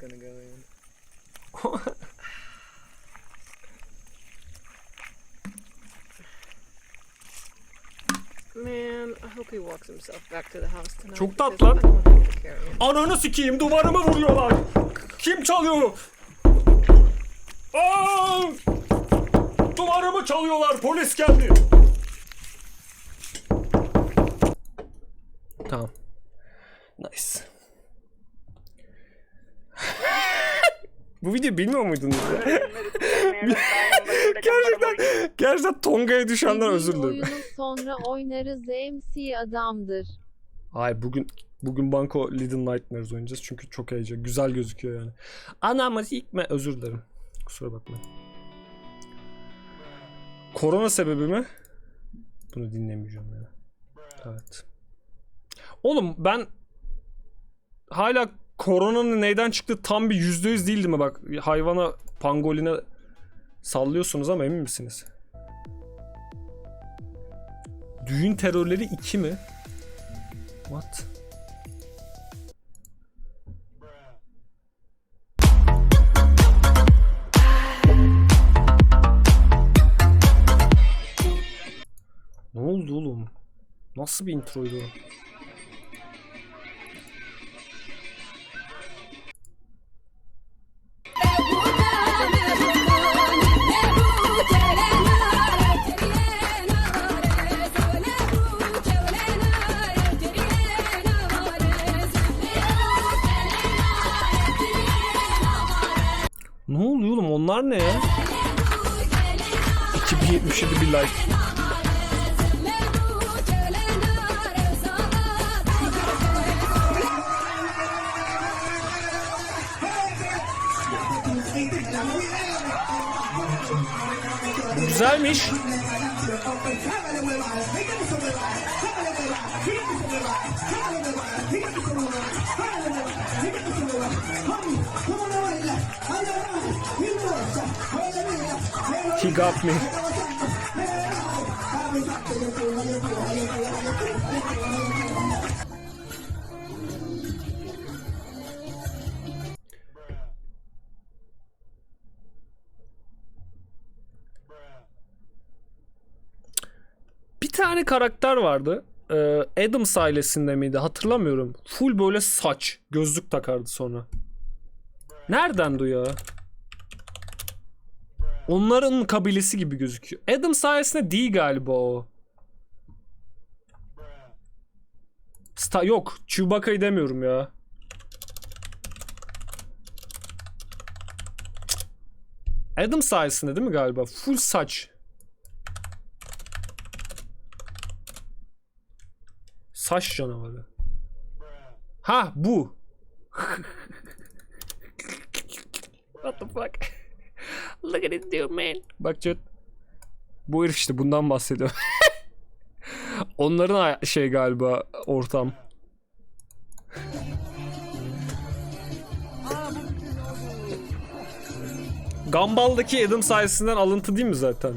gonna go in. Man, I hope he walks himself back to the house tonight. Çok tatlı lan. Ananı sikeyim duvarımı vuruyorlar. Kim çalıyor? Aa! Duvarımı çalıyorlar polis geldi. Tamam. Bu videoyu bilmiyor muydunuz ya? gerçekten, gerçekten Tonga'ya düşenler özür dilerim. Oyunu sonra oynarız MC adamdır. Hayır bugün bugün Banko Little Nightmares oynayacağız çünkü çok heyecan. Güzel gözüküyor yani. Anamı sikme özür dilerim. Kusura bakmayın. Korona sebebi mi? Bunu dinlemeyeceğim ya. Evet. Oğlum ben hala koronanın neyden çıktığı tam bir yüzde yüz değildi mi bak hayvana pangoline sallıyorsunuz ama emin misiniz? Düğün terörleri 2 mi? What? Ne oldu oğlum? Nasıl bir introydu o? Onlar ne ya? 2077 bir like. Güzelmiş. He got me. Bir tane karakter vardı. Ee, Adams ailesinde miydi hatırlamıyorum. Full böyle saç. Gözlük takardı sonra. Nereden du? Onların kabilesi gibi gözüküyor. Adam sayesinde değil galiba o. Sta yok. Chewbacca'yı demiyorum ya. Adam sayesinde değil mi galiba? Full saç. Saç canavarı. Ha bu. What the fuck? Look at it dude man. Bak chat. Bu herif işte bundan bahsediyor. Onların şey galiba ortam. Gumball'daki Adam sayesinden alıntı değil mi zaten?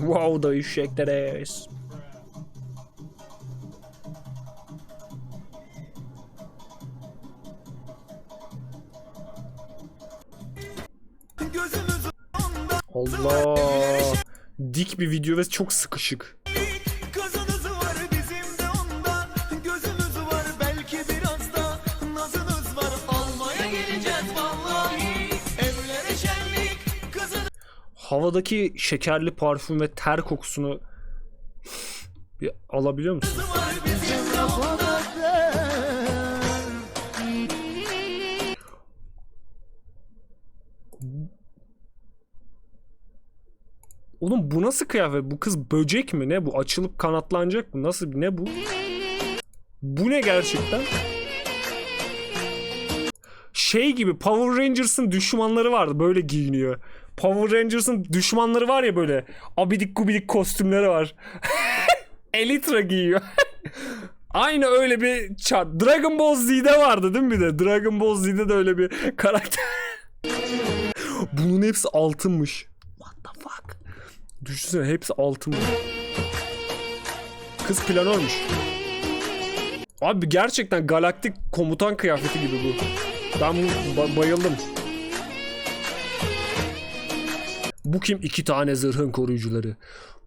Wow, you shake that ass? Allah. Dik bir video ve çok sıkışık. Havadaki şekerli parfüm ve ter kokusunu bir alabiliyor musun? Oğlum bu nasıl kıyafet? Bu kız böcek mi ne bu? Açılıp kanatlanacak mı? Nasıl ne bu? Bu ne gerçekten? Şey gibi Power Rangers'ın düşmanları vardı böyle giyiniyor. Power Rangers'ın düşmanları var ya böyle. Abidik gubidik kostümleri var. Elytra giyiyor. Aynı öyle bir çar. Dragon Ball Z'de vardı değil mi bir de? Dragon Ball Z'de de öyle bir karakter. Bunun hepsi altınmış. What the fuck? Düşünsene hepsi altınmış. Kız planörmüş. Abi gerçekten galaktik komutan kıyafeti gibi bu. Ben bu ba- bayıldım. Bu kim? İki tane zırhın koruyucuları.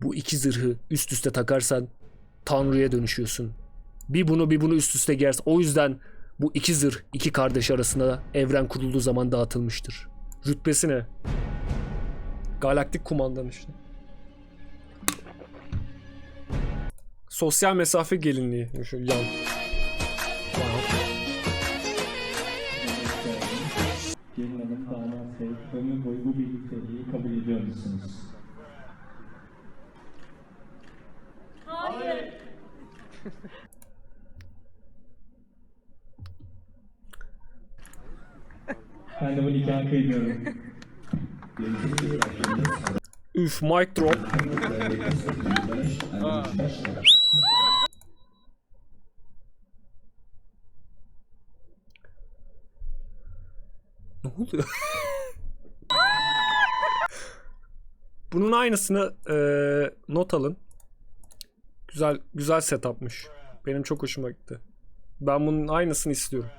Bu iki zırhı üst üste takarsan Tanrı'ya dönüşüyorsun. Bir bunu bir bunu üst üste giyersin. O yüzden bu iki zırh iki kardeş arasında evren kurulduğu zaman dağıtılmıştır. Rütbesi ne? Galaktik kumandan işte. Sosyal mesafe gelinliği. Şu yan. Wow. Ömür boyu bu birlikteliği kabul ediyor musunuz? Ben de bu nikahı kıymıyorum. Üf mic drop. Ne oluyor? Bunun aynısını eee, not alın. Güzel güzel setupmış. Benim çok hoşuma gitti. Ben bunun aynısını istiyorum.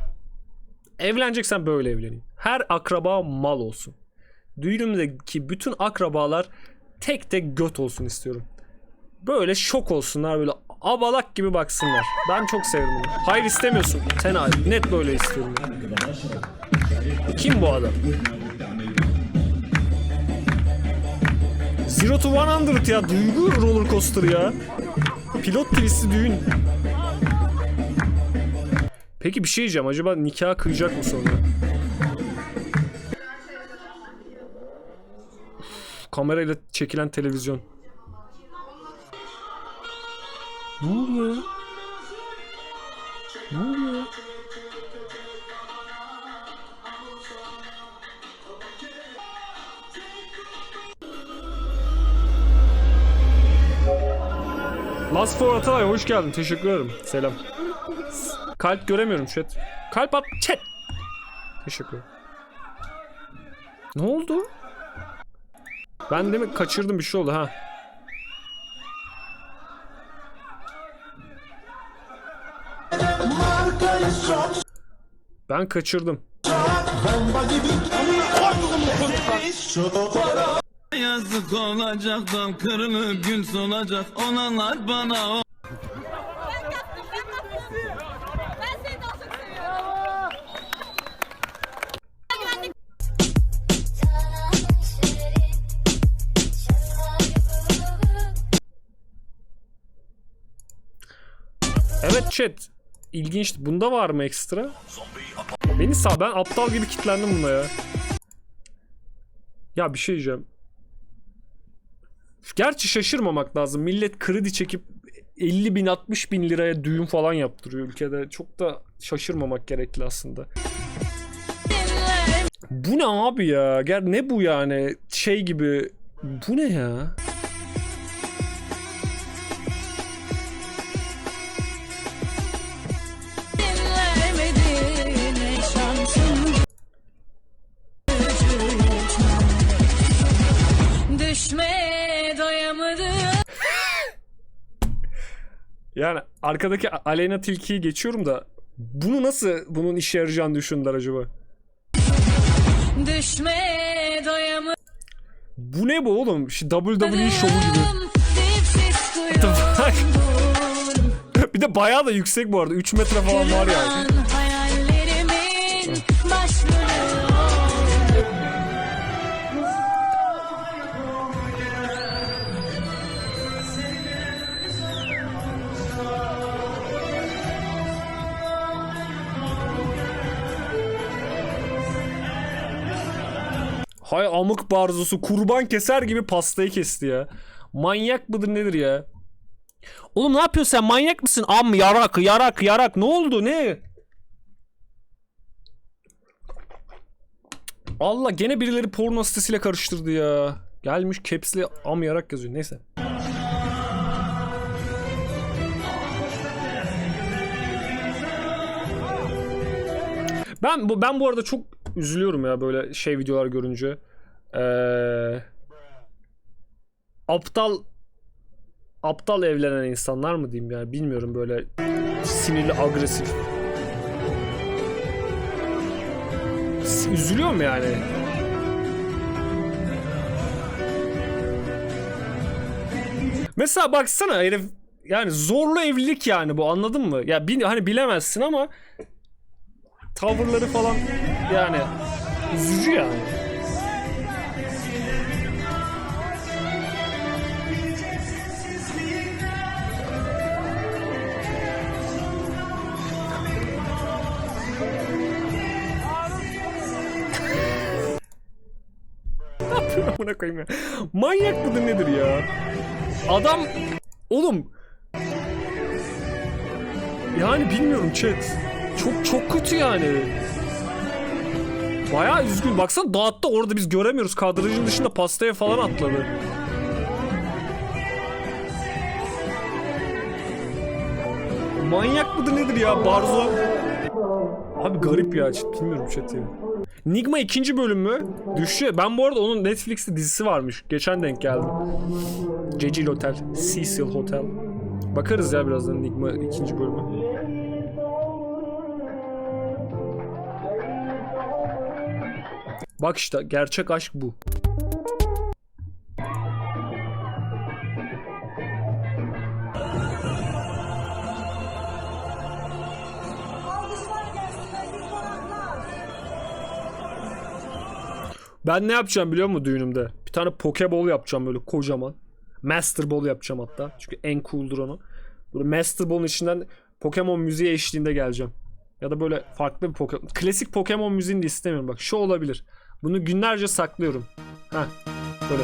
Evleneceksen böyle evleneyim. Her akraba mal olsun. Düğünümdeki bütün akrabalar tek tek göt olsun istiyorum. Böyle şok olsunlar böyle abalak gibi baksınlar. Ben çok sevdim bunu. Hayır istemiyorsun. Sen hayır. Net böyle istiyorum. Kim bu adam? Zero to 100 ya. Duygu roller coaster ya. Pilot twist'i düğün. Peki bir şey diyeceğim. Acaba nikah kıyacak mı sonra? Kamerayla çekilen televizyon. Ne oluyor? Ne oluyor? Last for Atalay hoş geldin. Teşekkür ederim. Selam. Kalp göremiyorum chat. Kalp at chat. Teşekkür. Ne oldu? Ben de mi kaçırdım bir şey oldu ha. Ben kaçırdım. Yazık olacak dal kırılıp gün solacak olanlar bana o. Evet chat. İlginç. Bunda var mı ekstra? Beni sağ. Ben aptal gibi kilitlendim buna ya. Ya bir şey diyeceğim. Gerçi şaşırmamak lazım. Millet kredi çekip 50 bin 60 bin liraya düğün falan yaptırıyor ülkede. Çok da şaşırmamak gerekli aslında. Bu ne abi ya? Ger ne bu yani? Şey gibi. Bu ne ya? Yani arkadaki Aleyna Tilki'yi geçiyorum da bunu nasıl bunun işe yarayacağını düşündüler acaba? Düşmeye doyamadım. Bu ne bu oğlum? Şu WWE şovu gibi. Bir de bayağı da yüksek bu arada. 3 metre falan var yani. Hay amık barzosu kurban keser gibi pastayı kesti ya. Manyak mıdır nedir ya? Oğlum ne yapıyorsun sen manyak mısın? Am yarak yarak yarak ne oldu ne? Allah gene birileri porno sitesiyle karıştırdı ya. Gelmiş caps'le amayarak yazıyor. Neyse. Ben bu ben bu arada çok üzülüyorum ya böyle şey videolar görünce. Ee, aptal aptal evlenen insanlar mı diyeyim yani bilmiyorum böyle sinirli agresif. Üzülüyorum yani. Mesela baksana herif yani zorlu evlilik yani bu anladın mı? Ya bil- hani bilemezsin ama tavırları falan yani üzücü yani. Amına koyayım ya. Manyak mıdır nedir ya? Adam oğlum yani bilmiyorum chat. Çok çok kötü yani. Bayağı üzgün. Baksana dağıttı orada biz göremiyoruz. Kadrajın dışında pastaya falan atladı. Manyak mıdır nedir ya Barzo? Abi garip ya chat. Bilmiyorum chat ya. Nigma ikinci bölüm mü? Düşüyor. Ben bu arada onun Netflix'te dizisi varmış. Geçen denk geldim. Cecil Hotel. Cecil Hotel. Bakarız ya birazdan Nigma ikinci bölümü. Bak işte gerçek aşk bu. Ben ne yapacağım biliyor musun düğünümde? Bir tane pokeball yapacağım böyle kocaman. Master Ball yapacağım hatta. Çünkü en cool'dur onu. Böyle Master Ball'un içinden Pokemon müziği eşliğinde geleceğim. Ya da böyle farklı bir Pokemon. Klasik Pokemon müziğini de istemiyorum. Bak şu olabilir. Bunu günlerce saklıyorum. Ha, böyle.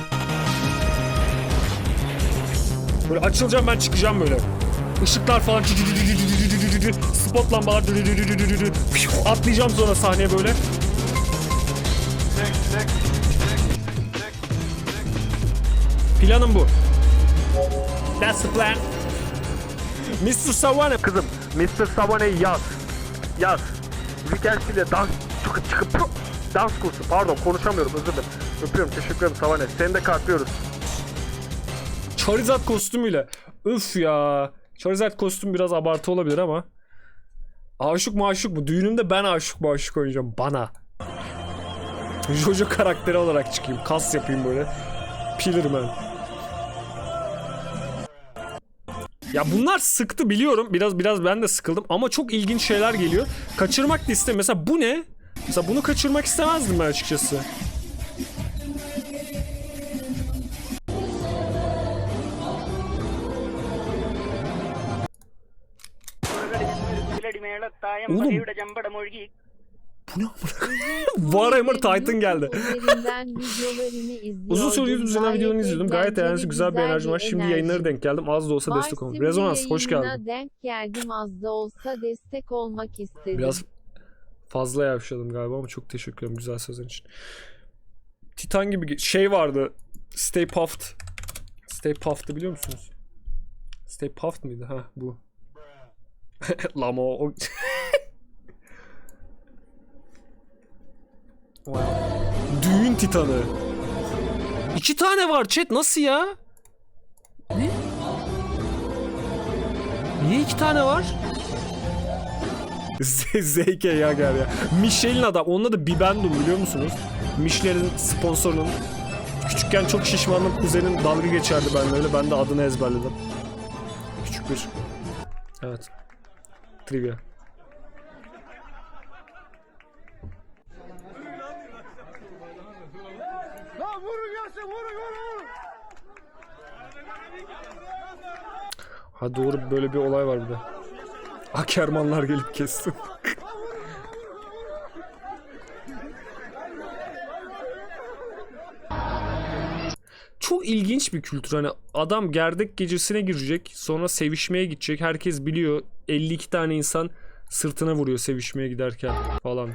Böyle açılacağım ben çıkacağım böyle. Işıklar falan spot lambalar atlayacağım sonra sahneye böyle. Planım bu. That's the plan. Mr. Savane kızım. Mr. Savane'yi yaz. Yaz. Weekend'siyle dans çıkıp çıkıp dans kursu. Pardon konuşamıyorum özür dilerim. Öpüyorum teşekkür ederim Savane. Seni de kalpliyoruz. Charizard kostümüyle. Öf ya. Charizard kostüm biraz abartı olabilir ama. Aşık maşuk bu. Düğünümde ben aşık maşuk oynayacağım. Bana. Jojo karakteri olarak çıkayım. Kas yapayım böyle. Pillerman. Ya bunlar sıktı biliyorum. Biraz biraz ben de sıkıldım ama çok ilginç şeyler geliyor. Kaçırmak da istemem. Mesela bu ne? Mesela bunu kaçırmak istemezdim ben açıkçası. Oğlum. Bu ne amına? Warhammer Titan geldi. Uzun süre YouTube üzerinden videolarını izliyordum. Gayet eğlenceli, güzel bir enerji var. Şimdi enerji. yayınlara denk geldim. Az da olsa destek. Marsim Rezonans hoş geldin. denk geldim az da olsa destek olmak istedim. Biraz fazla yavşadım galiba ama çok teşekkür ederim güzel sözler için. Titan gibi şey vardı. Stay Puffed. Stay Puffed'ı biliyor musunuz? Stay Puffed mıydı? Ha bu. Lama o. Wow. Düğün Titanı. İki tane var chat nasıl ya? Ne? Niye iki tane var? ZK ya gel ya. Michelin adam. Onun adı Bibendum biliyor musunuz? Michelin sponsorunun. Küçükken çok şişmanlık kuzenim dalga geçerdi benimle öyle. Ben de adını ezberledim. Küçük bir. Evet. Trivia. Ha doğru böyle bir olay var bir de. Akermanlar gelip kessin. Çok ilginç bir kültür. Hani adam gerdek gecesine girecek. Sonra sevişmeye gidecek. Herkes biliyor. 52 tane insan sırtına vuruyor sevişmeye giderken falan.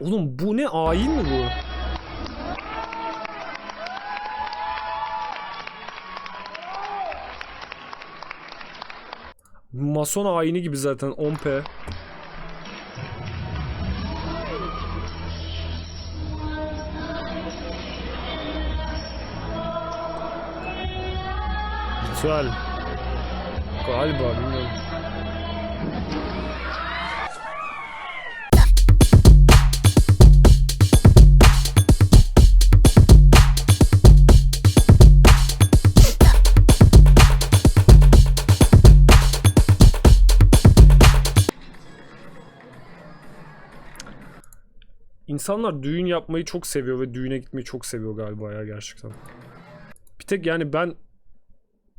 Oğlum bu ne ayin mi bu? Mason ayini gibi zaten 10p. Ritüel. Galiba bilmiyorum. İnsanlar düğün yapmayı çok seviyor ve düğüne gitmeyi çok seviyor galiba ya gerçekten. Bir tek yani ben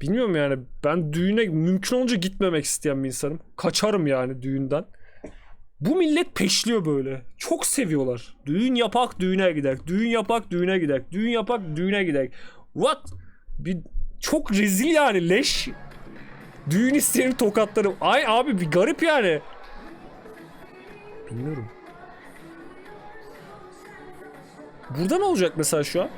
bilmiyorum yani ben düğüne mümkün olunca gitmemek isteyen bir insanım. Kaçarım yani düğünden. Bu millet peşliyor böyle. Çok seviyorlar. Düğün yapak düğüne gidek. Düğün yapak düğüne gidek. Düğün yapak düğüne gidek. What? Bir çok rezil yani leş. Düğün isteyenin tokatları. Ay abi bir garip yani. Bilmiyorum. Burada ne olacak mesela şu an?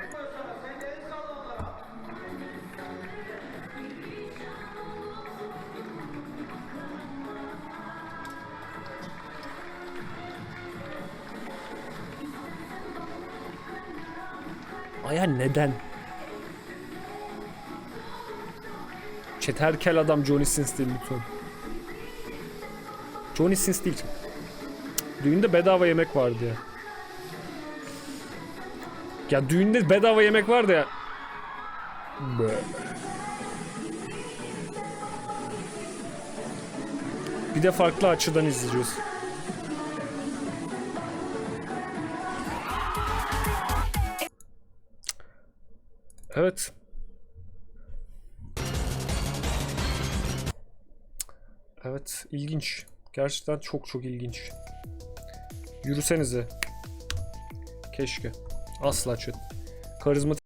Aya neden? Çeterkel adam Johnny Sins değil lütfen. Johnny Sins değil. Düğünde bedava yemek vardı ya. Ya düğünde bedava yemek vardı ya. Bir de farklı açıdan izleyeceğiz. Evet. Evet, ilginç. Gerçekten çok çok ilginç. Yürüsenize. Keşke. Asla çöt. Karizmatik